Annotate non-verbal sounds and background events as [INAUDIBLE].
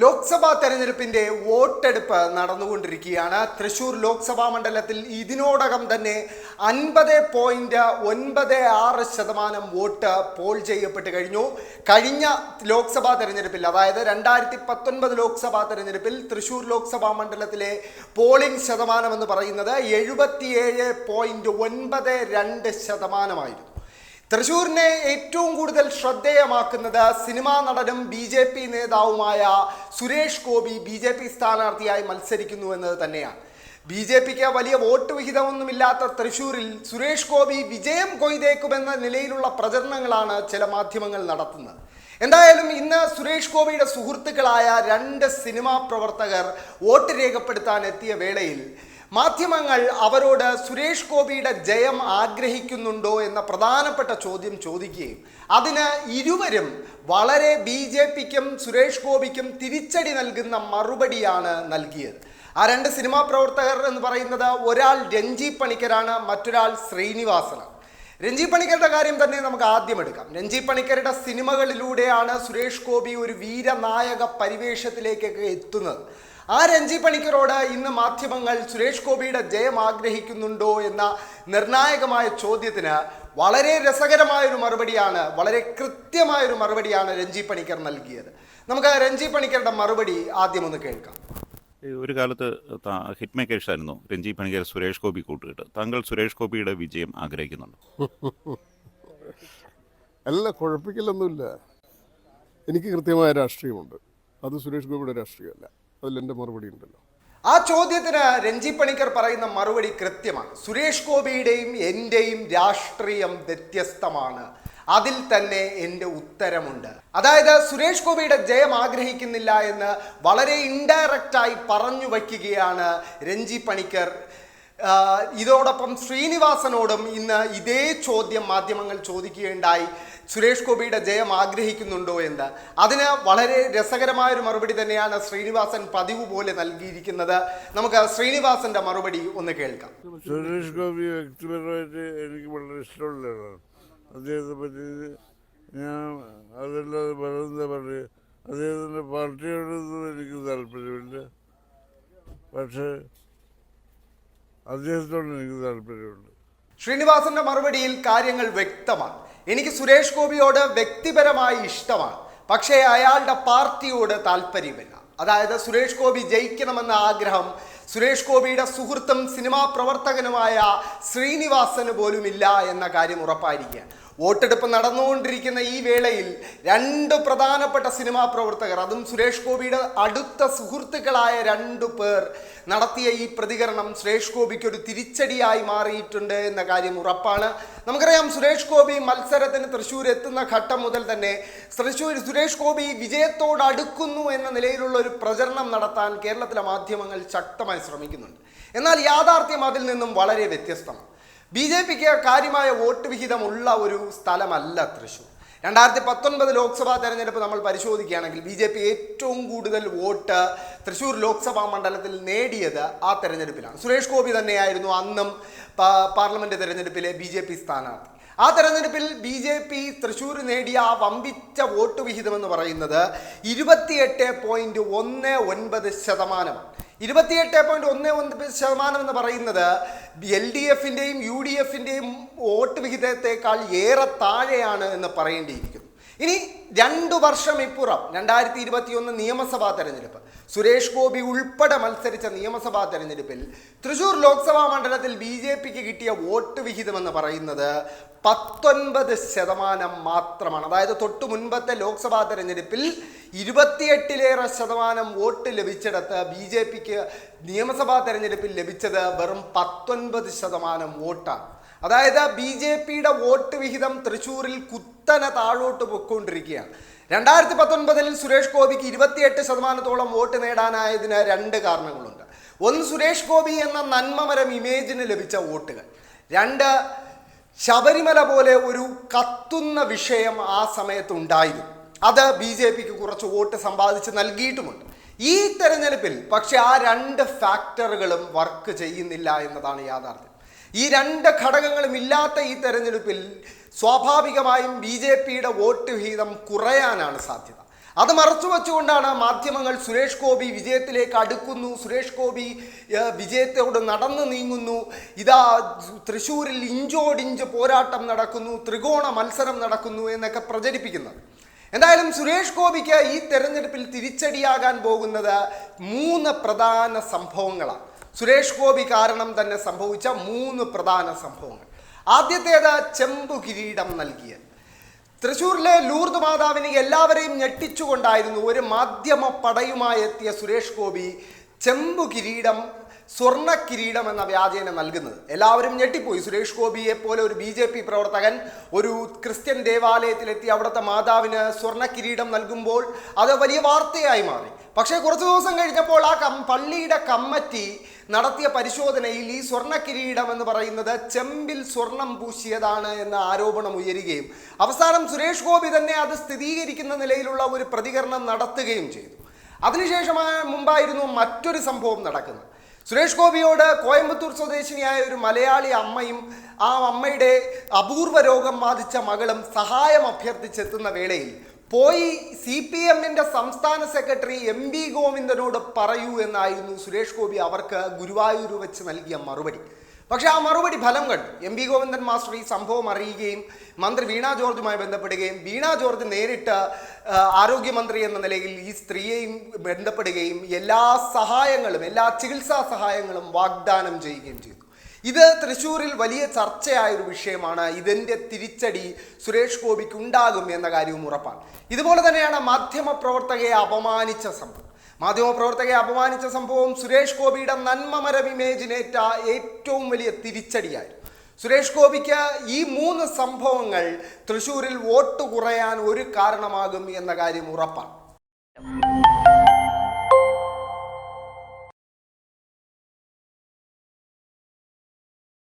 ലോക്സഭാ തെരഞ്ഞെടുപ്പിന്റെ വോട്ടെടുപ്പ് നടന്നുകൊണ്ടിരിക്കുകയാണ്. തൃശൂർ ലോക്സഭാ മണ്ഡലത്തിൽ ഇതിനോടകം തന്നെ അൻപത് പോയിന്റ് ഒൻപത് ആറ് ശതമാനം വോട്ട് പോൾ ചെയ്യപ്പെട്ട് കഴിഞ്ഞു. കഴിഞ്ഞ ലോക്സഭാ തെരഞ്ഞെടുപ്പിൽ അതായത് രണ്ടായിരത്തി പത്തൊൻപത് ലോക്സഭാ തെരഞ്ഞെടുപ്പിൽ തൃശൂർ ലോക്സഭാ മണ്ഡലത്തിലെ പോളിംഗ് ശതമാനം എന്ന് പറയുന്നത് എഴുപത്തിയേഴ് പോയിന്റ് ഒൻപത് രണ്ട് ശതമാനമായിരുന്നു. തൃശൂരിനെ ഏറ്റവും കൂടുതൽ ശ്രദ്ധേയമാക്കുന്നത് സിനിമാ നടനും ബി ജെ പി നേതാവുമായ Suresh Gopi B J P സ്ഥാനാർത്ഥിയായി മത്സരിക്കുന്നു എന്നത് തന്നെയാണ്. ബി ജെ പിക്ക് വലിയ വോട്ട് വിഹിതമൊന്നുമില്ലാത്ത തൃശൂരിൽ സുരേഷ് ഗോപി വിജയം കൊയ്തേക്കുമെന്ന നിലയിലുള്ള പ്രചരണങ്ങളാണ് ചില മാധ്യമങ്ങൾ നടത്തുന്നത്. എന്തായാലും ഇന്ന് സുരേഷ് ഗോപിയുടെ സുഹൃത്തുക്കളായ രണ്ട് സിനിമാ പ്രവർത്തകർ വോട്ട് രേഖപ്പെടുത്താൻ എത്തിയ വേളയിൽ മാധ്യമങ്ങൾ അവരോട് സുരേഷ് ഗോപിയുടെ ജയം ആഗ്രഹിക്കുന്നുണ്ടോ എന്ന പ്രധാനപ്പെട്ട ചോദ്യം ചോദിക്കുകയും അതിന് ഇരുവരും വളരെ ബി ജെ പിക്കും സുരേഷ് ഗോപിക്കും തിരിച്ചടി നൽകുന്ന മറുപടിയാണ് നൽകിയത്. ആ രണ്ട് സിനിമാ പ്രവർത്തകർ എന്ന് പറയുന്നത് ഒരാൾ രഞ്ജി പണിക്കരാണ് മറ്റൊരാൾ ശ്രീനിവാസനാണ്. രഞ്ജി പണിക്കരുടെ കാര്യം തന്നെ നമുക്ക് ആദ്യം എടുക്കാം. രഞ്ജി പണിക്കരുടെ സിനിമകളിലൂടെയാണ് സുരേഷ് ഗോപി ഒരു വീരനായക പരിവേഷത്തിലേക്കൊക്കെ എത്തുന്നത്. ആ രഞ്ജി പണിക്കരോട് ഇന്ന് മാധ്യമങ്ങൾ സുരേഷ് ഗോപിയുടെ ജയം ആഗ്രഹിക്കുന്നുണ്ടോ എന്ന നിർണായകമായ ചോദ്യത്തിന് വളരെ രസകരമായൊരു മറുപടിയാണ് വളരെ കൃത്യമായൊരു മറുപടിയാണ് രഞ്ജി പണിക്കർ നൽകിയത്. നമുക്ക് രഞ്ജി പണിക്കരുടെ മറുപടി ആദ്യം ഒന്ന് കേൾക്കാം. ഒരു കാലത്ത് ഹിറ്റ് മേക്കേഴ്സ് ആയിരുന്നു രഞ്ജി പണിക്കർ സുരേഷ് ഗോപി കൂട്ടുകെട്ട്. താങ്കൾ സുരേഷ് ഗോപിയുടെ വിജയം ആഗ്രഹിക്കുന്നുണ്ട്? [LAUGHS] അല്ല കുഴപ്പിക്കലൊന്നുമില്ല എനിക്ക് കൃത്യമായ രാഷ്ട്രീയമുണ്ട്. അത് സുരേഷ് ഗോപിയുടെ രാഷ്ട്രീയമല്ല. അതിലെന്റെ മറുപടി ഉണ്ടല്ലോ. ആ ചോദ്യത്തിന് രഞ്ജി പണിക്കർ പറയുന്ന മറുപടി കൃത്യമാണ്. സുരേഷ് ഗോപിയുടെയും എന്റെയും രാഷ്ട്രീയം വ്യത്യസ്തമാണ്. അതിൽ തന്നെ എന്റെ ഉത്തരമുണ്ട്. അതായത് സുരേഷ് ഗോപിയുടെ ജയം ആഗ്രഹിക്കുന്നില്ല എന്ന് വളരെ ഇൻഡയറക്റ്റായി പറഞ്ഞു വയ്ക്കുകയാണ് രഞ്ജി പണിക്കർ. ഇതോടൊപ്പം ശ്രീനിവാസനോടും ഇന്ന് ഇതേ ചോദ്യം മാധ്യമങ്ങൾ ചോദിക്കുകയുണ്ടായി. സുരേഷ് ഗോപിയുടെ ജയം ആഗ്രഹിക്കുന്നുണ്ടോ എന്ന്. അതിന് വളരെ രസകരമായൊരു മറുപടി തന്നെയാണ് ശ്രീനിവാസൻ പതിവ് പോലെ നൽകിയിരിക്കുന്നത്. നമുക്ക് ശ്രീനിവാസന്റെ മറുപടി ഒന്ന് കേൾക്കാം. സുരേഷ് ഗോപി വ്യക്തിപരമായിട്ട് എനിക്ക് വളരെ ഇഷ്ടമുള്ള ആളാണ് അദ്ദേഹത്തെ പറ്റി ഞാൻ അതല്ലാതെ പറയുന്നത് പറയുക അദ്ദേഹത്തിന്റെ പാർട്ടിയോടൊന്നും എനിക്ക് താല്പര്യമില്ല. പക്ഷേ അദ്ദേഹത്തോട് എനിക്ക് താല്പര്യമുണ്ട്. ശ്രീനിവാസന്റെ മറുപടിയിൽ കാര്യങ്ങൾ വ്യക്തമാണ്. എനിക്ക് സുരേഷ് ഗോപിയോട് വ്യക്തിപരമായി ഇഷ്ടമാണ്. പക്ഷേ അയാളുടെ പാർട്ടിയോട് താല്പര്യമില്ല. അതായത് സുരേഷ് ഗോപി ജയിക്കണമെന്ന ആഗ്രഹം സുരേഷ് ഗോപിയുടെ സുഹൃത്തും സിനിമാ പ്രവർത്തകനുമായ ശ്രീനിവാസന് പോലുമില്ല എന്ന കാര്യം ഉറപ്പായിരിക്കുകയാണ്. വോട്ടെടുപ്പ് നടന്നുകൊണ്ടിരിക്കുന്ന ഈ വേളയിൽ രണ്ട് പ്രധാനപ്പെട്ട സിനിമാ പ്രവർത്തകർ അതും സുരേഷ് ഗോപിയുടെ അടുത്ത സുഹൃത്തുക്കളായ രണ്ടു പേർ നടത്തിയ ഈ പ്രതികരണം സുരേഷ് ഗോപിക്ക് ഒരു തിരിച്ചടിയായി മാറിയിട്ടുണ്ട് എന്ന കാര്യം ഉറപ്പാണ്. നമുക്കറിയാം സുരേഷ് ഗോപി മത്സരത്തിന് തൃശ്ശൂർ എത്തുന്ന ഘട്ടം മുതൽ തന്നെ തൃശ്ശൂർ സുരേഷ് ഗോപി വിജയത്തോടടുക്കുന്നു എന്ന നിലയിലുള്ള ഒരു പ്രചരണം നടത്താൻ കേരളത്തിലെ മാധ്യമങ്ങൾ ശക്തമായി ശ്രമിക്കുന്നുണ്ട്. എന്നാൽ യാഥാർത്ഥ്യം അതിൽ നിന്നും വളരെ വ്യത്യസ്തമാണ്. ബി ജെ പിക്ക് കാര്യമായ വോട്ട് വിഹിതമുള്ള ഒരു സ്ഥലമല്ല തൃശ്ശൂർ. രണ്ടായിരത്തി പത്തൊൻപത് ലോക്സഭാ തെരഞ്ഞെടുപ്പ് നമ്മൾ പരിശോധിക്കുകയാണെങ്കിൽ ബി ജെ പി ഏറ്റവും കൂടുതൽ വോട്ട് തൃശ്ശൂർ ലോക്സഭാ മണ്ഡലത്തിൽ നേടിയത് ആ തെരഞ്ഞെടുപ്പിലാണ്. സുരേഷ് ഗോപി തന്നെയായിരുന്നു അന്നും പാർലമെന്റ് തെരഞ്ഞെടുപ്പിലെ ബി ജെ പി സ്ഥാനാർത്ഥി. ആ തെരഞ്ഞെടുപ്പിൽ ബി ജെ പി തൃശ്ശൂർ നേടിയ ആ വമ്പിച്ച വോട്ട് വിഹിതം എന്ന് പറയുന്നത് ഇരുപത്തിയെട്ട് പോയിന്റ് ഒന്ന് ഒൻപത് ശതമാനമാണ്. ഇരുപത്തിയെട്ട് പോയിന്റ് ഒന്ന് ഒന്ന് ശതമാനം എന്ന് പറയുന്നത് എൽ ഡി എഫിന്റെയും യു ഡി എഫിന്റെയും വോട്ട് വിഹിതത്തെക്കാൾ ഏറെ താഴെയാണ് എന്ന് പറയേണ്ടിയിരിക്കുന്നു. ഇനി രണ്ടു വർഷം ഇപ്പുറം രണ്ടായിരത്തി ഇരുപത്തിയൊന്ന് നിയമസഭാ തെരഞ്ഞെടുപ്പ്. സുരേഷ് ഗോപി ഉൾപ്പെടെ മത്സരിച്ച നിയമസഭാ തെരഞ്ഞെടുപ്പിൽ തൃശൂർ ലോക്സഭാ മണ്ഡലത്തിൽ ബി ജെ പിക്ക് കിട്ടിയ വോട്ട് വിഹിതം എന്ന് പറയുന്നത് പത്തൊൻപത് ശതമാനം മാത്രമാണ്. അതായത് തൊട്ടു മുൻപത്തെ ലോക്സഭാ തെരഞ്ഞെടുപ്പിൽ ഇരുപത്തിയെട്ടിലേറെ ശതമാനം വോട്ട് ലഭിച്ചിടത്ത് ബി ജെ പിക്ക് നിയമസഭാ തെരഞ്ഞെടുപ്പിൽ ലഭിച്ചത് വെറും പത്തൊൻപത് ശതമാനം വോട്ടാണ്. അതായത് ബി ജെ പിയുടെ വോട്ട് വിഹിതം തൃശ്ശൂരിൽ കുത്തനെ താഴോട്ട് പൊയ്ക്കൊണ്ടിരിക്കുകയാണ്. രണ്ടായിരത്തി പത്തൊൻപതിൽ സുരേഷ് ഗോപിക്ക് ഇരുപത്തിയെട്ട് ശതമാനത്തോളം വോട്ട് നേടാനായതിന് രണ്ട് കാരണങ്ങളുണ്ട്. ഒന്ന് സുരേഷ് ഗോപി എന്ന നന്മമരം ഇമേജിന് ലഭിച്ച വോട്ടുകൾ. രണ്ട് ശബരിമല പോലെ ഒരു കത്തുന്ന വിഷയം ആ സമയത്ത് ഉണ്ടായിരുന്നു അത് ബി ജെ പിക്ക് കുറച്ച് വോട്ട് സമ്പാദിച്ച് നൽകിയിട്ടുമുണ്ട്. ഈ തെരഞ്ഞെടുപ്പിൽ പക്ഷെ ആ രണ്ട് ഫാക്ടറുകളും വർക്ക് ചെയ്യുന്നില്ല എന്നതാണ് യാഥാർത്ഥ്യം. ഈ രണ്ട് ഘടകങ്ങളും ഇല്ലാത്ത ഈ തെരഞ്ഞെടുപ്പിൽ സ്വാഭാവികമായും ബി ജെ പിയുടെ വോട്ട് വിഹിതം കുറയാനാണ് സാധ്യത. അത് മറച്ചു വച്ചുകൊണ്ടാണ് മാധ്യമങ്ങൾ സുരേഷ് ഗോപി വിജയത്തിലേക്ക് അടുക്കുന്നു. സുരേഷ് ഗോപി വിജയത്തോട് നടന്നു നീങ്ങുന്നു. ഇതാ തൃശ്ശൂരിൽ ഇഞ്ചോടിഞ്ച് പോരാട്ടം നടക്കുന്നു. ത്രികോണ മത്സരം നടക്കുന്നു എന്നൊക്കെ പ്രചരിപ്പിക്കുന്നത്. എന്തായാലും സുരേഷ് ഗോപിക്ക് ഈ തെരഞ്ഞെടുപ്പിൽ തിരിച്ചടിയാകാൻ പോകുന്നത് മൂന്ന് പ്രധാന സംഭവങ്ങളാണ്. സുരേഷ് ഗോപി കാരണം തന്നെ സംഭവിച്ച മൂന്ന് പ്രധാന സംഭവങ്ങൾ. ആദ്യത്തേത് ചെമ്പു കിരീടം നൽകിയത്. തൃശ്ശൂരിലെ ലൂർദ് മാതാവിനെ എല്ലാവരെയും ഞെട്ടിച്ചുകൊണ്ടായിരുന്നു ഒരു മാധ്യമ പടയുമായി എത്തിയ സുരേഷ് ഗോപി ചെമ്പു കിരീടം സ്വർണ കിരീടം എന്ന വ്യാജേന നൽകുന്നത്. എല്ലാവരും ഞെട്ടിപ്പോയി. സുരേഷ് ഗോപിയെ പോലെ ഒരു ബി ജെ പി പ്രവർത്തകൻ ഒരു ക്രിസ്ത്യൻ ദേവാലയത്തിലെത്തി അവിടുത്തെ മാതാവിന് സ്വർണ കിരീടം നൽകുമ്പോൾ അത് വലിയ വാർത്തയായി മാറി. പക്ഷേ കുറച്ച് ദിവസം കഴിഞ്ഞപ്പോൾ ആ കം പള്ളിയുടെ കമ്മറ്റി നടത്തിയ പരിശോധനയിൽ ഈ സ്വർണ കിരീടം എന്ന് പറയുന്നത് ചെമ്പിൽ സ്വർണം പൂശിയതാണ് എന്ന ആരോപണം ഉയരുകയും അവസാനം സുരേഷ് ഗോപി തന്നെ അത് സ്ഥിരീകരിക്കുന്ന നിലയിലുള്ള ഒരു പ്രതികരണം നടത്തുകയും ചെയ്തു. അതിനുശേഷം ആ മുമ്പായിരുന്നു മറ്റൊരു സംഭവം നടക്കുന്നത്. സുരേഷ് ഗോപിയോട് കോയമ്പത്തൂർ സ്വദേശിനിയായ ഒരു മലയാളി അമ്മയും ആ അമ്മയുടെ അപൂർവ രോഗം ബാധിച്ച മകളും സഹായം അഭ്യർത്ഥിച്ചെത്തുന്ന വേളയിൽ പോയി സി പി എമ്മിന്റെ സംസ്ഥാന സെക്രട്ടറി എം വി ഗോവിന്ദനോട് പറയൂ എന്നായിരുന്നു സുരേഷ് ഗോപി അവർക്ക് ഗുരുവായൂർ വെച്ച് നൽകിയ മറുപടി. പക്ഷേ ആ മറുപടി ഫലം കണ്ടു. എം വി ഗോവിന്ദൻ മാസ്റ്റർ ഈ സംഭവം അറിയുകയും മന്ത്രി വീണ ജോർജുമായി ബന്ധപ്പെടുകയും വീണ ജോർജ് നേരിട്ട് ആരോഗ്യമന്ത്രി എന്ന നിലയിൽ ഈ സ്ത്രീയെയും ബന്ധപ്പെടുകയും എല്ലാ സഹായങ്ങളും എല്ലാ ചികിത്സാ സഹായങ്ങളും വാഗ്ദാനം ചെയ്യുകയും ചെയ്തു. ഇത് തൃശ്ശൂരിൽ വലിയ ചർച്ചയായ ഒരു വിഷയമാണ്. ഇതിന്റെ തിരിച്ചടി സുരേഷ് ഗോപിക്ക് ഉണ്ടാകും എന്ന കാര്യവും ഉറപ്പാണ്. ഇതുപോലെ തന്നെയാണ് മാധ്യമ പ്രവർത്തകയെ അപമാനിച്ച സംഭവം. മാധ്യമപ്രവർത്തകയെ അപമാനിച്ച സംഭവം സുരേഷ് ഗോപിയുടെ നന്മമരം ഇമേജിനേറ്റ ഏറ്റവും വലിയ തിരിച്ചടിയായിരുന്നു. സുരേഷ് ഗോപിക്ക് ഈ മൂന്ന് സംഭവങ്ങൾ തൃശ്ശൂരിൽ വോട്ട് കുറയാൻ ഒരു കാരണമാകും എന്ന കാര്യം ഉറപ്പാണ്.